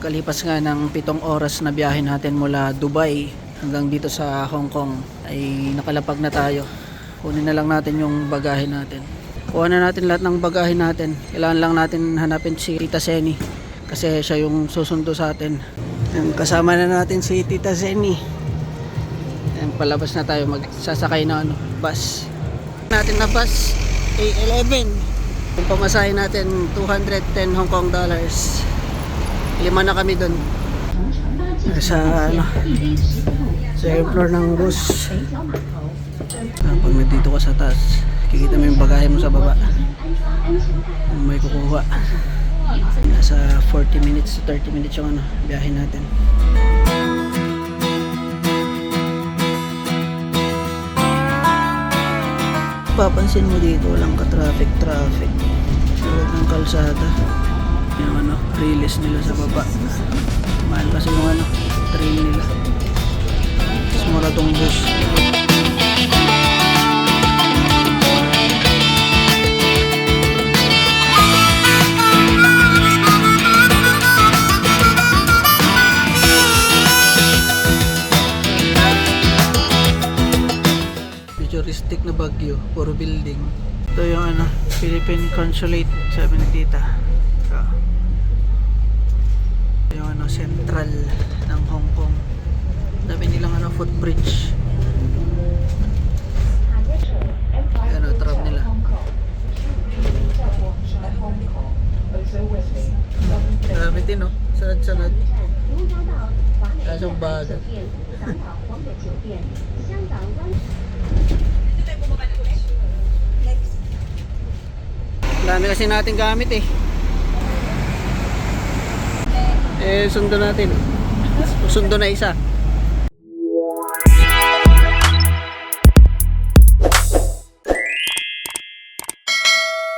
Pagkalipas nga ng pitong oras na biyahe natin mula Dubai hanggang dito sa Hong Kong ay nakalapag na tayo. Kunin na lang natin yung bagahe natin. Kuha na natin lahat ng bagahe natin. Kailangan lang natin hanapin si Tita Seni kasi siya yung susundo sa atin. Ayan, kasama na natin si Tita Seni. Ayan, palabas na tayo magsasakay na ano, bus. Natin na bus A11. Yung pamasahe natin 210 Hong Kong dollars. Lima na kami doon. Sa ano sa floor ng bus. Ah, pag nandito ka sa taas, kikita mo yung bagahe mo sa baba. May kukuha. Nasa 40 minutes to 30 minutes yung ano, biyahe natin. Papansin mo dito, walang ka-traffic traffic. Tulad kalsada. Yung ano, release nila sa baba. Mahal kasi yung ano, train nila. Mas mura tong bus. futuristic na Baguio, puro building. Ito yung ano, Philippine Consulate, sabi ni tita. So, yung ano, central ng Hong Kong. Sabi nilang ano, footbridge. Ano, tram nila. Grabe din, no? Sunod-sunod. Kasong bagal. Dami kasi natin gamit eh. Eh, sundo natin. Sundo na isa.